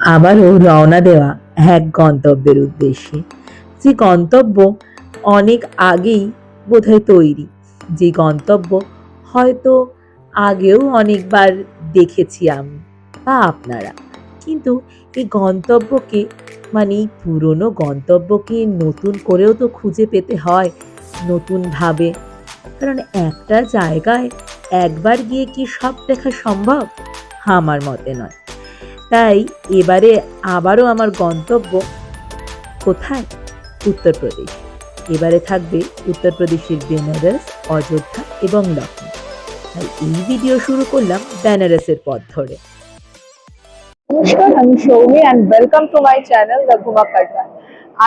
আবারও রওনা দেওয়া এক গন্তব্যের উদ্দেশ্যে। যে গন্তব্য অনেক আগেই বোধহয় তৈরি। যে গন্তব্য হয়তো আগেও অনেকবার দেখেছি আমি বা আপনারা। কিন্তু এই গন্তব্যকে মানে পুরনো গন্তব্যকে নতুন করেও তো খুঁজে পেতে হয় নতুনভাবে। কারণ একটা জায়গায় একবার গিয়ে কি সব দেখা সম্ভব? আমার মতে নয়। তাই এবারে আবারও আমার গন্তব্য কোথায়? উত্তরপ্রদেশ। এবারে থাকবে উত্তরপ্রদেশের বেনারস, অযোধ্যা এবং লখনৌ তাই এই ভিডিও শুরু করলাম বেনারসের পথ ধরে। নমস্কার, আমি Soumi and welcome to my channel the ঘুমা কাটা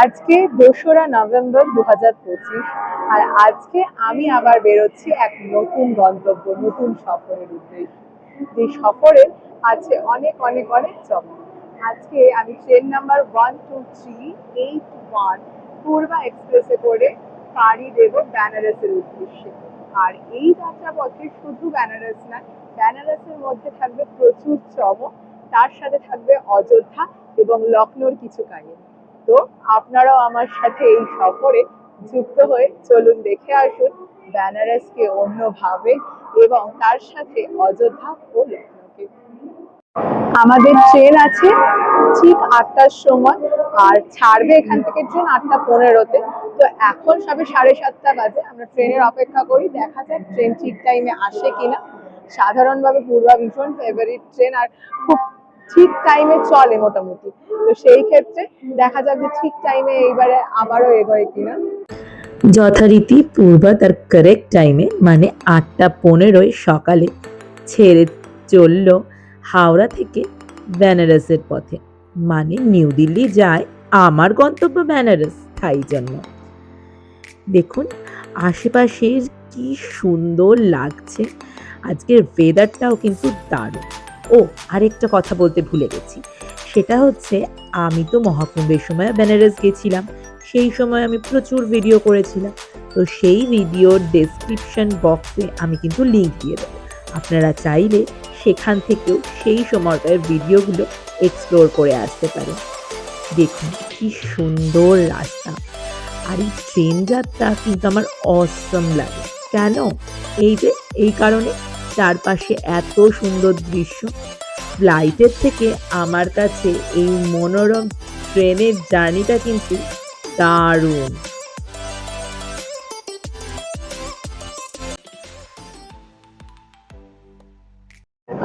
আজকে দোসরা নভেম্বর দু হাজার পঁচিশ, আর আজকে আমি আবার বেরোচ্ছি এক নতুন গন্তব্য, নতুন সফরের উদ্দেশ্যে। যে সফরে আছে অনেক অনেক অনেক চমক আজকে আমি train number one two three eight one Purba এক্সপ্রেসে করে পাড়ি দেব বেনারসের উদ্দেশ্যে। আর এই যাত্রাপথে শুধু বেনারস না বেনারসের মধ্যে থাকবে প্রচুর চমক, তার সাথে থাকবে অযোধ্যা এবং লখনৌর কিছু কাহিনী। তো আপনারাও আমার সাথে এই সফরে যুক্ত হয়ে চলুন দেখে আসুন বেনারসকে অন্যভাবে এবং তার সাথে অযোধ্যা ও লখনৌকে আমাদের ট্রেন আছে ঠিক আটটার সময় আর ছাড়বে এখান থেকে ট্রেন আটটা পনেরোতে। তো এখন সবে সাড়ে সাতটা বাজে, আমরা ট্রেনের অপেক্ষা করি, দেখা যাক ট্রেন ঠিক টাইমে আসে কিনা। সাধারণভাবে পূর্বা ভীষণ ফেভারিট ট্রেন আর খুব ঠিক টাইমে চলে মোটামুটি। তো সেই ক্ষেত্রে দেখা যাক যে ঠিক টাইমে এইবারে আবারও এগোয় কিনা। যথারীতি পূর্বা তার কারেক্ট টাইমে মানে আটটা পনেরোয় সকালে ছেড়ে চলল হাওড়া থেকে বেনারসের পথে মানে নিউ দিল্লি যায় আমার গন্তব্য বেনারস, তাই জন্য। দেখুন আশেপাশের কি সুন্দর লাগছে। আজকের ওয়েদারটাও কিন্তু দারুণ। ও, আরেকটা কথা বলতে ভুলে গেছি। সেটা হচ্ছে, আমি তো মহাকুম্ভের সময় বেনারস গেছিলাম। সেই সময় আমি প্রচুর ভিডিও করেছিলাম। তো সেই ভিডিওর ডেসক্রিপশন বক্সে আমি কিন্তু লিংক দিয়ে দেবো। আপনারা চাইলে সেখান থেকেও সেই সময়কার ভিডিওগুলো এক্সপ্লোর করে আসতে পারে। দেখুন কি সুন্দর রাস্তা। আর এই ট্রেন যাত্রা কিন্তু আমার অসম লাগে। কেন? এই যে, এই কারণে চারপাশে এত সুন্দর দৃশ্য। ফ্লাইটের থেকে আমার কাছে এই মনোরম ট্রেনের জার্নিটা কিন্তু দারুণ।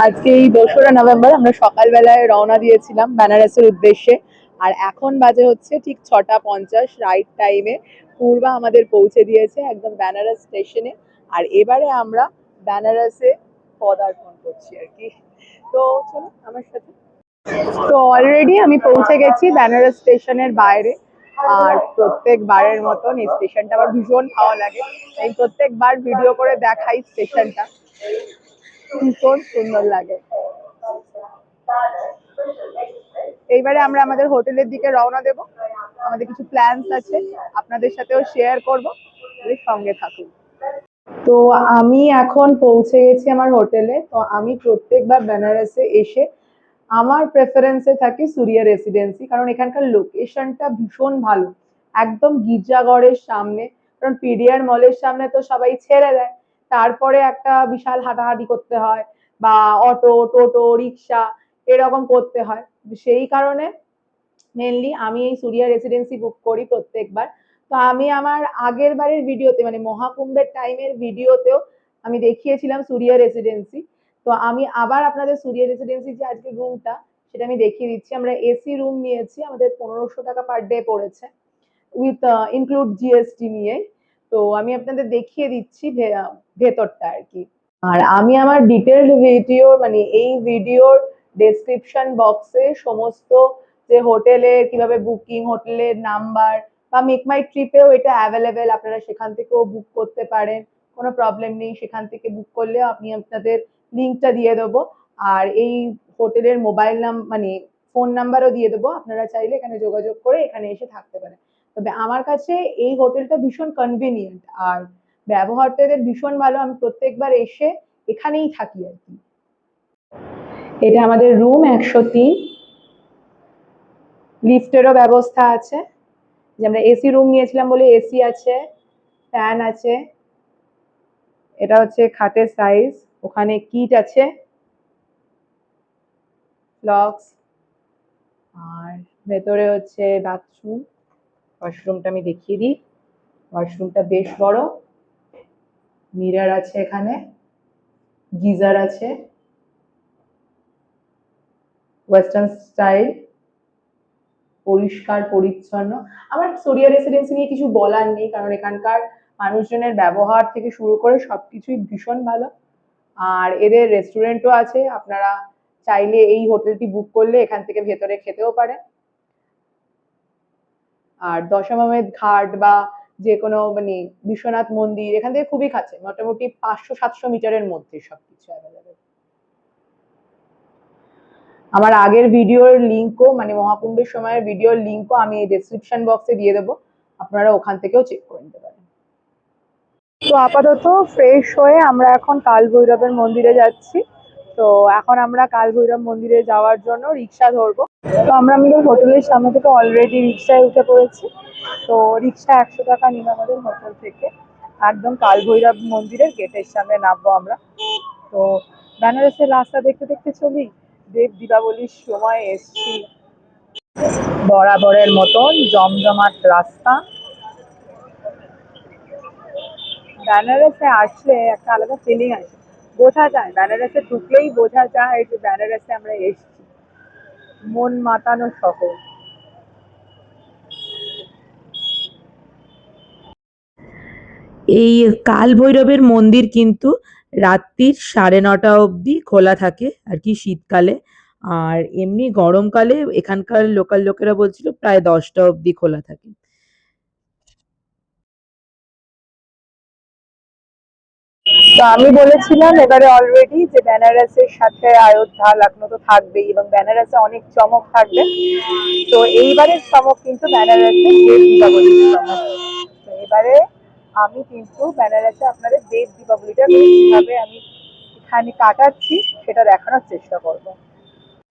আজকে এই দোসরা নভেম্বর আমরা সকালবেলায় রওনা দিয়েছিলাম বেনারসের উদ্দেশ্যে। আর এখন বাজে হচ্ছে ঠিক ছটা পঞ্চাশ রাইট টাইমে পূর্বা আমাদের পৌঁছে দিয়েছে একদম বেনারস স্টেশনে আর এবারে আমরা বেনারসে পদার্পণ করছি আর কি। তো চলো আমার সাথে। তো অলরেডি আমি পৌঁছে গেছি বেনারস স্টেশনের বাইরে। আর প্রত্যেকবারের মতন এই স্টেশনটা আমার ভীষণ ভালো লাগে। এই প্রত্যেকবার ভিডিও করে দেখাই স্টেশনটা ভীষণ সুন্দর লাগে। এইবারে আমরা আমাদের হোটেলের দিকে রওনা দেব। আমাদের কিছু প্ল্যানস আছে, আপনাদের সাথেও শেয়ার করব। সঙ্গে থাকুন। তো আমি এখন পৌঁছে গেছি আমার হোটেলে। তো আমি প্রত্যেকবার বেনারসে এসে আমার প্রেফারেন্সে থাকি সুরিয়া রেসিডেন্সি কারণ এখানকার লোকেশনটা ভীষণ ভালো। একদম গির্জাগড়ের সামনে, কারণ পিডিআর মলের সামনে তো সবাই ছেড়ে দেয়। তারপরে একটা বিশাল হাঁটাহাঁটি করতে হয় বা অটো, টোটো, রিক্সা এরকম করতে হয়। সেই কারণে মেনলি আমি এই সুরিয়া রেসিডেন্সি বুক করি প্রত্যেকবার। তো আমি আমার আগের বারের ভিডিওতে মানে মহাকুম্ভের টাইমের ভিডিওতেও আমি দেখিয়েছিলাম সুরিয়া রেসিডেন্সি তো আমি আবার আপনাদের সুরিয়া রেসিডেন্সি যে আজকে রুমটা সেটা আমি দেখিয়ে দিচ্ছি। আমরা এসি রুম নিয়েছি, আমাদের পনেরোশো টাকা পার ডে পড়েছে। উইথ ইনক্লুড জিএসটি নিয়ে। তো আমি আপনাদের দেখিয়ে দিচ্ছি ভেতরটা আর কি। আর আমি আমার ডিটেলড ভিডিও মানে এই ভিডিওর ডেসক্রিপশন বক্সে সমস্ত যে হোটেলের কীভাবে বুকিং হোটেলের নাম্বার বা মেক মাই ট্রিপেও এটা অ্যাভেলেবেল আপনারা সেখান থেকেও বুক করতে পারেন। কোনো প্রবলেম নেই, সেখান থেকে বুক করলেও আমি আপনাদের লিঙ্কটা দিয়ে দেবো। আর এই হোটেলের মোবাইল নাম মানে ফোন নাম্বারও দিয়ে দেবো। আপনারা চাইলে এখানে যোগাযোগ করে এখানে এসে থাকতে পারেন। তবে আমার কাছে এই হোটেলটা ভীষণ কনভিনিয়েন্ট আর ব্যবহারটা এদের ভীষণ ভালো। আমি প্রত্যেকবার এসে এখানেই থাকি আর কি। এটা আমাদের রুম একশো তিন। লিফটেরও ব্যবস্থা আছে। যে আমরা এসি রুম নিয়েছিলাম বলে এসি আছে ফ্যান আছে। এটা হচ্ছে খাটের সাইজ ওখানে কিট আছে। লক্স আর ভেতরে হচ্ছে বাথরুম ওয়াশরুমটা আমি দেখিয়ে দিই। ওয়াশরুমটা বেশ বড়। মিরার আছে এখানে। গিজার আছে। ওয়েস্টার্ন স্টাইল পরিষ্কার, পরিচ্ছন্ন। আমার সোরিয়া রেসিডেন্সি নিয়ে কিছু বলার নেই, কারণ এখানকার মানুষজনের ব্যবহার থেকে শুরু করে সবকিছুই ভীষণ ভালো। আর এদের রেস্টুরেন্টও আছে। আপনারা চাইলে এই হোটেলটি বুক করলে এখান থেকে ভেতরে খেতেও পারেন। আর দশমামেদ ঘাট বা যে কোনো মানে বিশ্বনাথ মন্দির, এখান থেকে খুবই কাছে, মোটামুটি পাঁচশো, সাতশো মিটারের মধ্যে সবকিছু অ্যাভেলেবেল আমার আগের ভিডিওর লিঙ্কও মানে মহাকুম্ভের সময়ের ভিডিওর লিঙ্কও আমি এই ডেসক্রিপশন বক্সে দিয়ে দেবো। আপনারা ওখান থেকেও চেক করে নিতে পারেন। তো আপাতত ফ্রেশ হয়ে আমরা এখন কাল ভৈরবের মন্দিরে যাচ্ছি। তো এখন আমরা কাল ভৈরব মন্দিরে যাওয়ার জন্য রিক্সা ধরবো। তো আমরা আমাদের হোটেলের সামনে থেকে অলরেডি রিক্সায় উঠে পড়েছি। তো রিক্সা একশো টাকা নিল আমাদের হোটেল থেকে। একদম কাল ভৈরব মন্দিরের গেটের সামনে নামবো আমরা। তো বেনারসের রাস্তা দেখতে দেখতে চলি? দেব দীপাবলির সময় এসছি। বরাবরের মতন জমজমাট রাস্তা। বেনারসে আসলে একটা আলাদা ফিলিং আসে। বোঝা যায়, বেনারসে ঢুকলেই বোঝা যায় যে বেনারসে আমরা এসছি। মন মাতানো শহর। এই কাল ভৈরবের মন্দির কিন্তু রাত্রির সাড়ে নটা অবধি খোলা থাকে, আর কি শীতকালে। আর এমনি গরমকালে এখানকার লোকাল লোকেরা বলছিল প্রায় দশটা অবধি খোলা থাকে। তো আমি বলেছিলাম এবারে অলরেডি যে বেনারসের সাথে অযোধ্যা লখনৌ তো থাকবেই এবং বেনারসে অনেক চমক থাকবে। তো এইবারের চমক কিন্তু বেনারসে দেব তো এবারে আমি কিন্তু বেনারসে আপনাদের দেব দীপাবলিটা কীভাবে আমি এখানে কাটাচ্ছি সেটা দেখানোর চেষ্টা করব।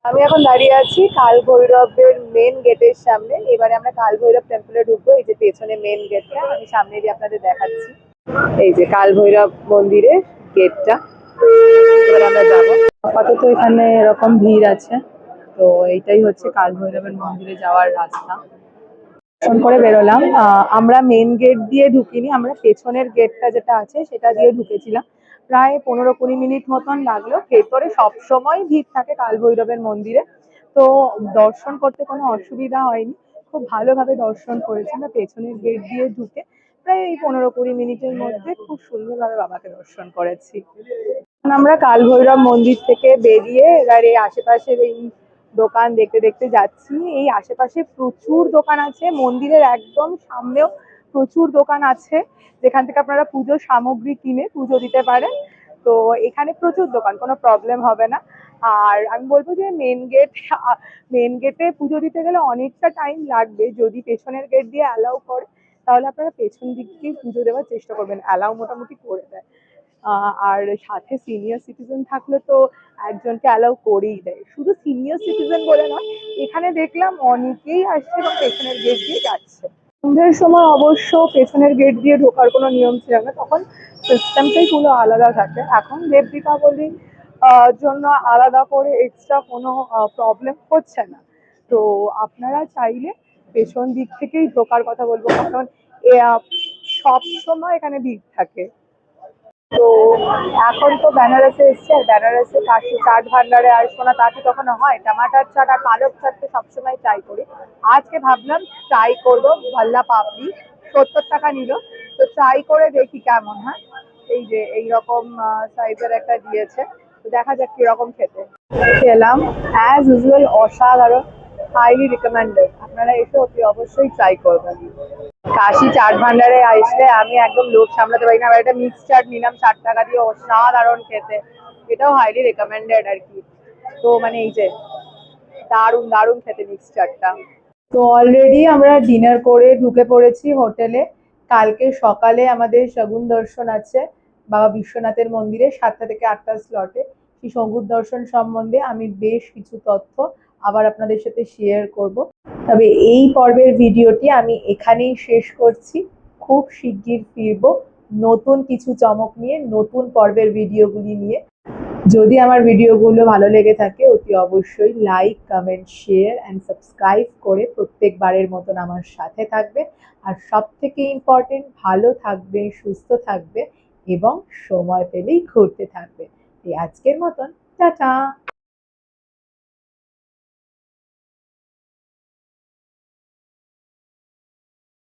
আমি এখন দাঁড়িয়ে আছি কাল ভৈরবের মেন গেটের সামনে। এবারে আমরা কাল ভৈরব টেম্পলে ঢুকবো, এই যে পেছনে মেন গেটটা আমি সামনে দিয়ে আপনাদের দেখাচ্ছি। এই যে কাল ভৈরব মন্দিরের গেটটা। এবার আমরা আপাতত এখানে এরকম ভিড় আছে, তো এইটাই হচ্ছে কাল ভৈরবের মন্দিরে যাওয়ার রাস্তা। ফোন করে বেরোলাম। আমরা মেন গেট দিয়ে ঢুকিনি, আমরা পেছনের গেটটা যেটা আছে সেটা দিয়ে ঢুকেছিলাম। প্রায় পনেরো কুড়ি মিনিট মতন লাগল। ভেতরে সবসময় ভিড় থাকে কাল ভৈরবের মন্দিরে। তো দর্শন করতে কোনো অসুবিধা হয়নি। খুব ভালোভাবে দর্শন করেছি। আমরা পেছনের গেট দিয়ে ঢুকে প্রায় এই পনেরো কুড়ি মিনিটের মধ্যে খুব সুন্দরভাবে বাবাকে দর্শন করেছি। আমরা কাল ভৈরব মন্দির থেকে বেরিয়ে এবার এই আশেপাশের এই দোকান দেখতে দেখতে যাচ্ছি। এই আশেপাশে প্রচুর দোকান আছে মন্দিরের একদম সামনেও প্রচুর দোকান আছে। যেখান থেকে আপনারা পুজোর সামগ্রী কিনে পুজো দিতে পারেন। তো এখানে প্রচুর দোকান কোনো প্রবলেম হবে না। আর আমি বলব যে মেন গেট মেন গেটে পুজো দিতে গেলে অনেকটা টাইম লাগবে। যদি পেছনের গেট দিয়ে অ্যালাউ করে তাহলে আপনারা পেছন দিক দিয়ে পুজো দেওয়ার চেষ্টা করবেন অ্যালাউ মোটামুটি করে দেয়। আর সাথে সিনিয়র সিটিজেন থাকলে তো একজনকে অ্যালাউ করেই দেয়। শুধু সিনিয়র সিটিজেন বলে নয়, এখানে দেখলাম অনেকেই আসছে এবং পেছনের গেট দিয়ে যাচ্ছে। সন্ধ্যের সময় অবশ্য পেছনের গেট দিয়ে ঢোকার কোনো নিয়ম ছিল না, তখন সিস্টেমটাই পুরো আলাদা থাকে। এখন দেব দীপাবলি জন্য আলাদা করে এক্সট্রা কোনো প্রবলেম হচ্ছে না। তো আপনারা চাইলে পেছন দিক থেকেই ঢোকার কথা বলব, কারণ সব সময় এখানে ভিড় থাকে। তো এখন তো বেনারসে এসছে, আর বেনারসে কাশি, চাট ভান্ডারে আসব না তা কি কখনো হয়, টমাটার চাট আর পালক তো সবসময় ট্রাই করি। আজকে ভাবলাম ট্রাই করব, ভাল্লা পাপড়ি, সত্তর টাকা নিল। তো ট্রাই করে দেখি কেমন, হয়? এই যে এইরকম সাইজের একটা দিয়েছে। তো দেখা যাক কীরকম খেতে। খেলাম অ্যাজ ইউজুয়াল অসাধারণ। হাইলি রিকমেন্ডেড আপনারা এসে অতি অবশ্যই ট্রাই করবেন। কাশি, চাট ভান্ডারে আসলে আমি একদম লোভ সামলাতে পারি না। আবার একটা মিক্স চাট, নিলাম ষাট টাকা দিয়ে অসাধারণ খেতে। এটাও হাইলি রেকমেন্ডেড আর কি। তো মানে এই যে, দারুণ দারুণ খেতে মিক্স চাটটা। তো অলরেডি আমরা ডিনার করে ঢুকে পড়েছি হোটেলে। কালকে সকালে আমাদের শগুন দর্শন আছে, বাবা বিশ্বনাথের মন্দিরে, সাতটা থেকে আটটা স্লটে সেই সঙ্গুর দর্শন সম্বন্ধে আমি বেশ কিছু তথ্য আবার আপনাদের সাথে শেয়ার করব। তবে এই পর্বের ভিডিওটি আমি এখানেই শেষ করছি। খুব শিগগির ফিরবো নতুন কিছু চমক নিয়ে, নতুন পর্বের ভিডিওগুলি নিয়ে। যদি আমার ভিডিওগুলো ভালো লেগে থাকে, অতি অবশ্যই like comment share and subscribe করে প্রত্যেকবারের মতন আমার সাথে থাকবে। আর সব থেকে ইম্পর্টেন্ট ভালো থাকবে, সুস্থ থাকবে এবং সময় পেলেই ঘুরতে থাকবে। এই আজকের মতন, টাটা!